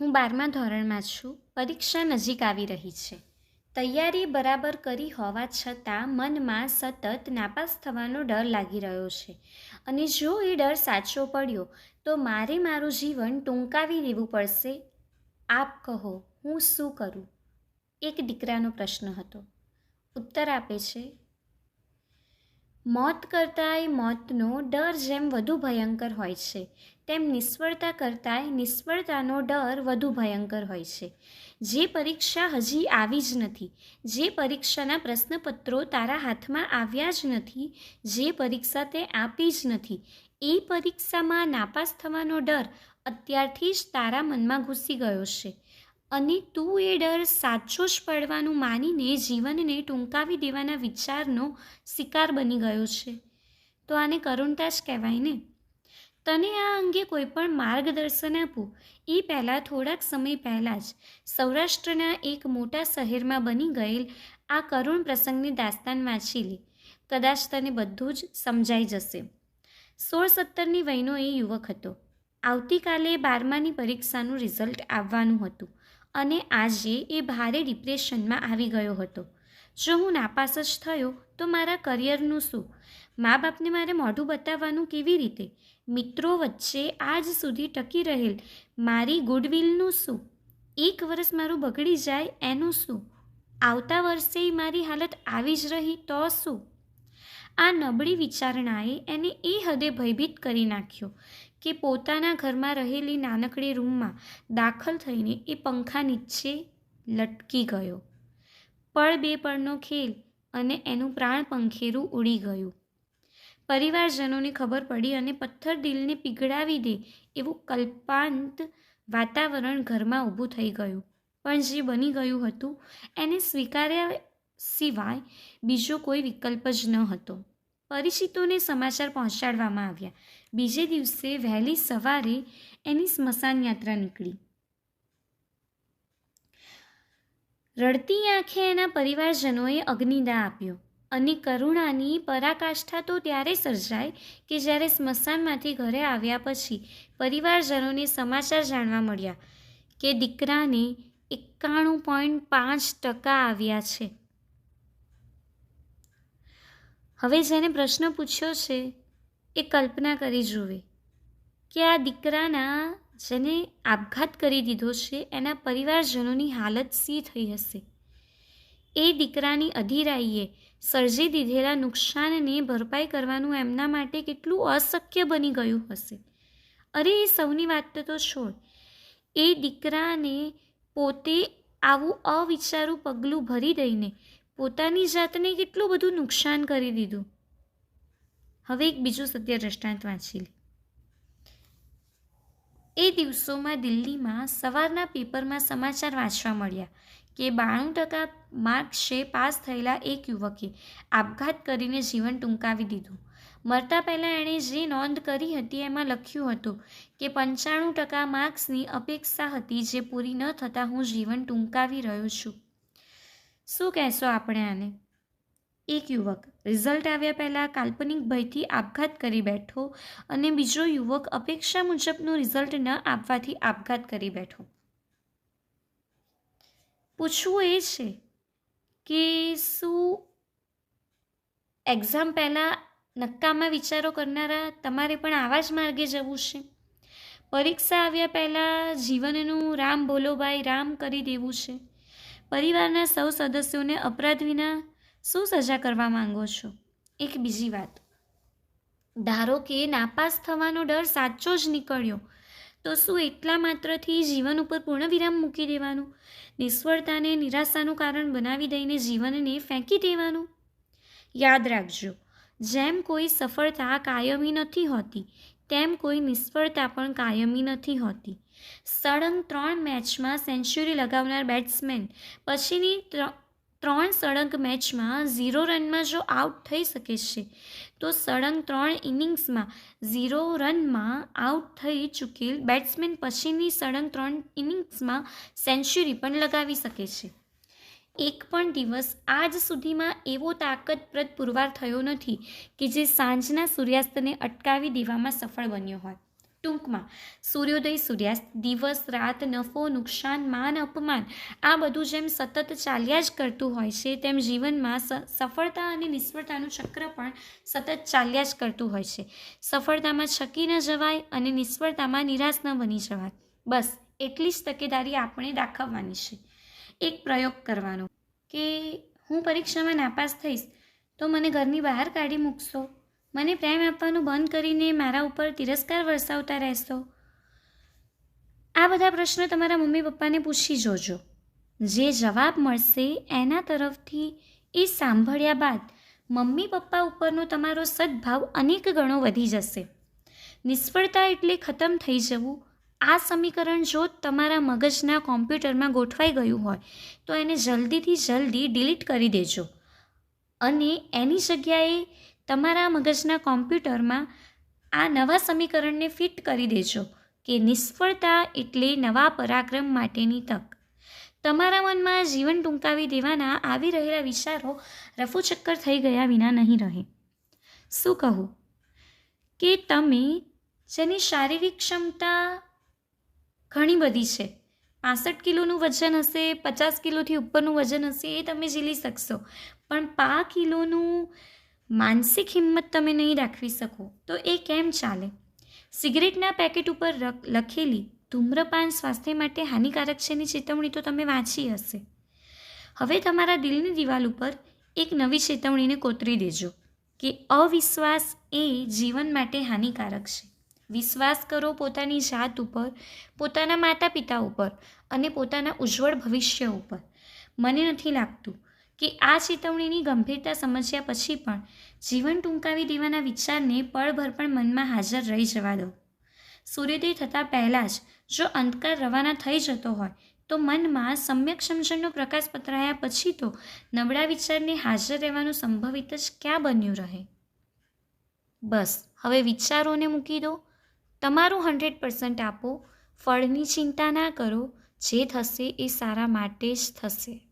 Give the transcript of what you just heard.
હું બારમા ધોરણમાં છું. પરીક્ષા નજીક આવી રહી છે. તૈયારી બરાબર કરી હોવા છતાં મનમાં સતત નાપાસ થવાનો ડર લાગી રહ્યો છે. અને જો એ ડર સાચો પડ્યો, તો મારે મારું જીવન ટૂંકાવી દેવું પડશે. આપ કહો, હું શું કરું? એક દીકરાનો પ્રશ્ન હતો. ઉત્તર આપે છે મોત કરતાંય મોતનો ડર જેમ વધુ ભયંકર હોય છે, તેમ નિષ્ફળતા કરતાંય નિષ્ફળતાનો ડર વધુ ભયંકર હોય છે. જે પરીક્ષા હજી આવી જ નથી, જે પરીક્ષાના પ્રશ્નપત્રો તારા હાથમાં આવ્યા જ નથી, જે પરીક્ષા તે આપી જ નથી, એ પરીક્ષામાં નાપાસ થવાનો ડર અત્યારથી જ તારા મનમાં ઘૂસી ગયો છે. અને તું એ ડર સાચો જ પડવાનું માનીને જીવનને ટૂંકાવી દેવાના વિચારનો શિકાર બની ગયો છે. તો આને કરુણતા જ કહેવાય ને? તને આ અંગે કોઈ પણ માર્ગદર્શન આપું? એ પહેલાં થોડાક સમય પહેલાં જ સૌરાષ્ટ્રના એક મોટા શહેરમાં બની ગયેલ આ કરુણ પ્રસંગની દાસ્તાન વાંચી લે. કદાચ તને બધું જ સમજાઈ જશે. સોળ સત્તરની વયનો એ યુવક હતો. આવતીકાલે બારમાની પરીક્ષાનું રિઝલ્ટ આવવાનું હતું. અને આજે એ ભારે ડિપ્રેશનમાં આવી ગયો હતો. જો હું નાપાસ જ થયો, તો મારા કરિયરનું શું? મા બાપને મારે મોઢું બતાવવાનું કેવી રીતે? મિત્રો વચ્ચે આજ સુધી ટકી રહેલ મારી ગુડવિલનું શું? એક વર્ષ મારું બગડી જાય, એનું શું? આવતા વર્ષે મારી હાલત આવી જ રહી, તો શું? આ નબળી વિચારણાએ એને એ હદે ભયભીત કરી નાખ્યો કે પોતાના ઘરમાં રહેલી નાનકડી રૂમમાં દાખલ થઈને એ પંખા નીચે લટકી ગયો. પળ બે પળનો ખેલ અને એનું પ્રાણ પંખેરું ઉડી ગયું. પરિવારજનોને ખબર પડી અને પથ્થર દિલને પીગળાવી દે એવું કલ્પાંત વાતાવરણ ઘરમાં ઊભું થઈ ગયું. પણ જે બની ગયું હતું, એને સ્વીકાર્યા સિવાય બીજો કોઈ વિકલ્પ જ ન હતો. પરિચિતોને સમાચાર પહોંચાડવામાં આવ્યા. બીજે દિવસે વહેલી સવારે એની સ્મશાન યાત્રા નીકળી. રડતી આંખે એના પરિવારજનોએ અગ્નિદા આપ્યો અને કરુણાની પરાકાષ્ઠા તો ત્યારે સર્જાય કે જ્યારે સ્મશાનમાંથી ઘરે આવ્યા પછી પરિવારજનોને સમાચાર જાણવા મળ્યા કે દીકરાને એકાણું પોઈન્ટ પાંચ ટકા આવ્યા છે. હવે જેને પ્રશ્ન પૂછ્યો છે એ કલ્પના કરી જુએ કે આ દીકરાના જેને આપઘાત કરી દીધો છે, એના પરિવારજનોની હાલત સી થઈ હશે? એ દીકરાની અધીરાઈએ સર્જી દીધેલા નુકસાનને ભરપાઈ કરવાનું એમના માટે કેટલું અશક્ય બની ગયું હશે? અરે, એ સૌની વાત તો છોડ. એ દીકરાને પોતે આવું અવિચારું પગલું ભરી દઈને પોતાની જાતને કેટલું બધું નુકસાન કરી દીધું? હવે એક બીજું સત્ય દ્રષ્ટાંત વાંચી લે એ દિવસોમાં દિલ્હીમાં સવારના પેપરમાં સમાચાર વાંચવા મળ્યા કે બાણું ટકા માર્ક્સે પાસ થયેલા એક યુવકે આપઘાત કરીને જીવન ટૂંકાવી દીધું. મરતા પહેલાં એણે જે નોંધ કરી હતી એમાં લખ્યું હતું કે પંચાણું ટકા માર્ક્સની અપેક્ષા હતી જે પૂરી ન થતાં હું જીવન ટૂંકાવી રહ્યો છું. શું કહેશો આપણે આને? એક યુવક. રિઝલ્ટ આવ્યા પહેલાં કાલ્પનિક ભયથી આપઘાત કરી બેઠો અને બીજો યુવક અપેક્ષા મુજબનું રિઝલ્ટ ન આપવાથી આપઘાત કરી બેઠો. પૂછવું એ છે કે શું એક્ઝામ પહેલાં નક્કામાં વિચારો કરનારા તમારે પણ આવા જ માર્ગે જવું છે? પરીક્ષા આવ્યા પહેલાં જીવનનું રામ બોલો ભાઈ, રામ કરી દેવું છે. પરિવારના સૌ સદસ્યોને અપરાધ વિના શું સજા કરવા માંગો છો? એક બીજી વાત. ધારો કે નાપાસ થવાનો ડર સાચો જ નીકળ્યો, તો શું એટલા માત્રથી જીવન ઉપર પૂર્ણ વિરામ મૂકી દેવાનું? નિષ્ફળતાને નિરાશાનું કારણ બનાવી દઈને જીવનને ફેંકી દેવાનું? યાદ રાખજો, જેમ કોઈ સફળતા કાયમી નથી હોતી, તેમ કોઈ નિષ્ફળતા પણ કાયમી નથી હોતી. સળંગ ત્રણ મેચમાં સેન્ચુરી લગાવનાર બેટ્સમેન, પછીની ત્રણ સળંગ મેચમાં ઝીરો રનમાં જો આઉટ થઈ શકે છે, તો સળંગ ત્રણ ઇનિંગ્સમાં ઝીરો રનમાં આઉટ થઈ ચૂકેલ બેટ્સમેન પછીની સળંગ ત્રણ ઇનિંગ્સમાં સેન્ચુરી પણ લગાવી શકે છે. એક પણ દિવસ આજ સુધીમાં એવો તાકતપ્રદ પુરવાર થયો નથી કે જે સાંજના સૂર્યાસ્તને અટકાવી દેવામાં સફળ બન્યો હોય. ટૂંકમાં. સૂર્યોદય સૂર્યાસ્ત દિવસ, રાત, નફો, નુકસાન, માન, અપમાન, આ બધું જેમ સતત ચાલ્યા જ કરતું હોય છે, તેમ જીવનમાં સફળતા અને નિષ્ફળતાનું ચક્ર પણ સતત ચાલ્યા જ કરતું હોય છે. સફળતામાં છકી ન જવાય અને નિષ્ફળતામાં નિરાશ ન બની જવાય. બસ, એટલી જ તકેદારી આપણે દાખવવાની છે. એક પ્રયોગ કરવાનો. કે હું પરીક્ષામાં નાપાસ થઈશ, તો મને ઘરની બહાર કાઢી મૂકશો? મને પ્રેમ આપવાનું બંધ કરીને મારા ઉપર તિરસ્કાર વરસાવતા રહેશો? આ બધા પ્રશ્નો તમારા મમ્મી પપ્પાને પૂછી જોજો. જે જવાબ મળશે એના તરફથી એ સાંભળ્યા બાદ મમ્મી પપ્પા ઉપરનો તમારો સદભાવ અનેક ગણો વધી જશે. નિષ્ફળતા એટલે ખતમ થઈ જવું. આ સમીકરણ જો તમારા મગજના કોમ્પ્યુટરમાં ગોઠવાઈ ગયું હોય, તો એને જલ્દીથી જલ્દી ડિલીટ કરી દેજો. અને એની જગ્યાએ તમારા મગજના કોમ્પ્યુટરમાં આ નવા સમીકરણને ફિટ કરી દેજો કે નિષ્ફળતા એટલે નવા પરાક્રમ માટેની તક. તમારા મનમાં જીવન ટૂંકાવી દેવાના આવી રહેલા વિચારો રફુચક્કર થઈ ગયા વિના નહીં રહે. શું કહું? કે તમે જેની શારીરિક ક્ષમતા ઘણી બધી છે, પાસઠ કિલોનું વજન હશે, પચાસ કિલોથી ઉપરનું વજન હશે, એ તમે ઝીલી શકશો. પણ પા કિલોનું માનસિક હિંમત તમે નહીં રાખવી શકો, તો એ કેમ ચાલે? સિગરેટના પેકેટ ઉપર લખેલી ધૂમ્રપાન સ્વાસ્થ્ય માટે હાનિકારક છેની ચેતવણી તો તમે વાંચી હશે. હવે તમારા દિલની દિવાલ ઉપર એક નવી ચેતવણીને કોતરી દેજો કે અવિશ્વાસ એ જીવન માટે હાનિકારક છે. વિશ્વાસ કરો પોતાની જાત ઉપર, પોતાના માતા પિતા ઉપર અને પોતાના ઉજ્જવળ ભવિષ્ય ઉપર. મને નથી લાગતું કે આ ચેતવણીની ગંભીરતા સમજ્યા પછી પણ જીવન ટૂંકાવી દેવાના વિચારને પળભર પણ મનમાં હાજર રહી જવા દો. સૂર્યોદય થતાં પહેલાં જ જો અંધકાર રવાના થઈ જતો હોય, તો મનમાં સમ્યક સમજણનો પ્રકાશ પતરાયા પછી તો નબળા વિચારને હાજર રહેવાનું સંભવિત જ ક્યાં બન્યું રહે? બસ, હવે વિચારોને મૂકી દો. તમારું હંડ્રેડ પર્સન્ટ આપો. ફળની ચિંતા ના કરો. જે થશે એ સારા માટે જ થશે.